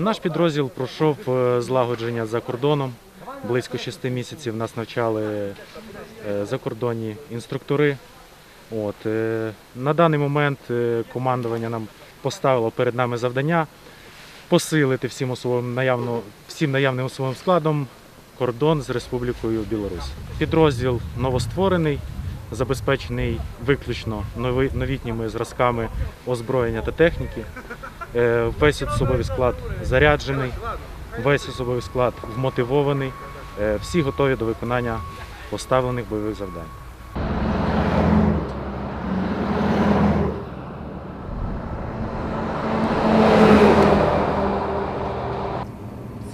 Наш підрозділ пройшов е, злагодження за кордоном. Близько 6 місяців нас навчали е, закордонні інструктори. От, е, на даний момент командування нам поставило перед нами завдання посилити всім, особовим наявно, всім наявним особовим складом кордон з Республікою Білорусь. Підрозділ новостворений, забезпечений виключно новітніми зразками озброєння та техніки. Е, Весь особовий склад заряджений, весь особовий склад вмотивований. Е, Всі готові до виконання поставлених бойових завдань.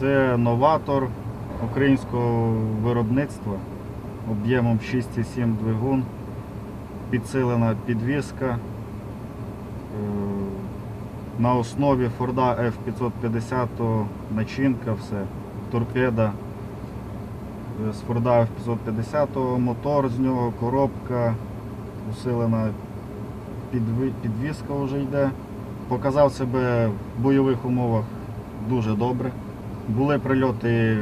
Це новатор українського виробництва об'ємом 6,7 двигун, підсилена підвіска е, на основі Форда F550 начинка, все, торпеда е, з Форда F550, мотор з нього, коробка, усилена підві- підвіска вже йде. Показав себе в бойових умовах дуже добре. Були прильоти,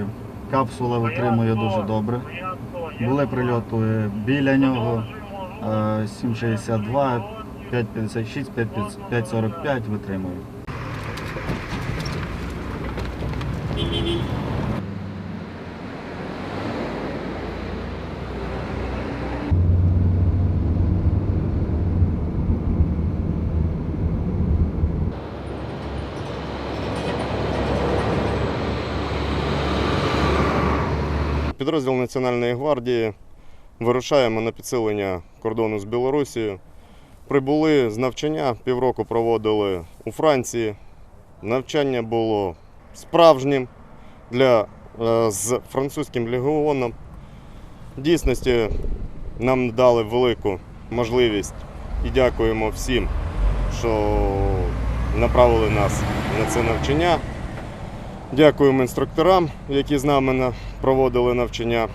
капсула витримує дуже добре. Були прильоти біля нього е, 7,62, 5,56, 5,45 витримує. Підрозділ Національної гвардії вирушаємо на підсилення кордону з Білорусією. Прибули з навчання, півроку проводили у Франції. Навчання було справжнім для, е, з французьким легіоном. В дійсності нам дали велику можливість і дякуємо всім, що направили нас на це навчання. Дякуємо інструкторам, які з нами проводили навчання.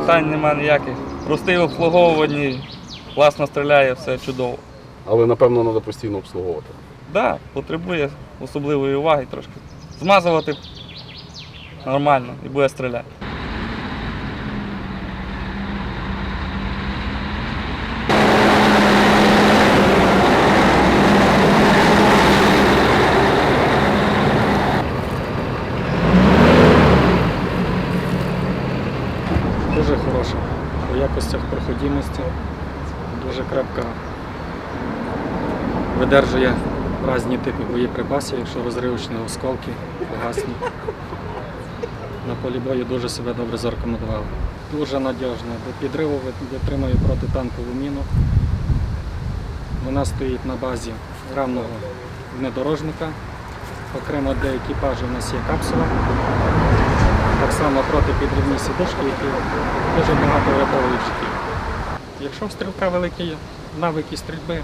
Питань нема ніяких. Простий в обслуговуванні, класно стріляє, все чудово. Але напевно треба постійно обслуговувати. Да, потребує особливої уваги трошки. Змазувати нормально і буде стріляти. Дуже хороша по якостях проходимості, дуже крепка, видержує різні типи боєприпасів, якщо розривочні осколки, фугасні. На полі бою дуже себе добре зарекомендували. Дуже надіжна, до підриву ви- витримує протитанкову міну. Вона стоїть на базі рамного внедорожника. Окремо для екіпажу у нас є капсула. Так само протипідрівні сідушки, які дуже багато врятовують життів. Якщо стрілка великі навики стрільби,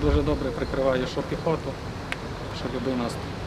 дуже добре прикриває що піхоту, що будь-який наступ.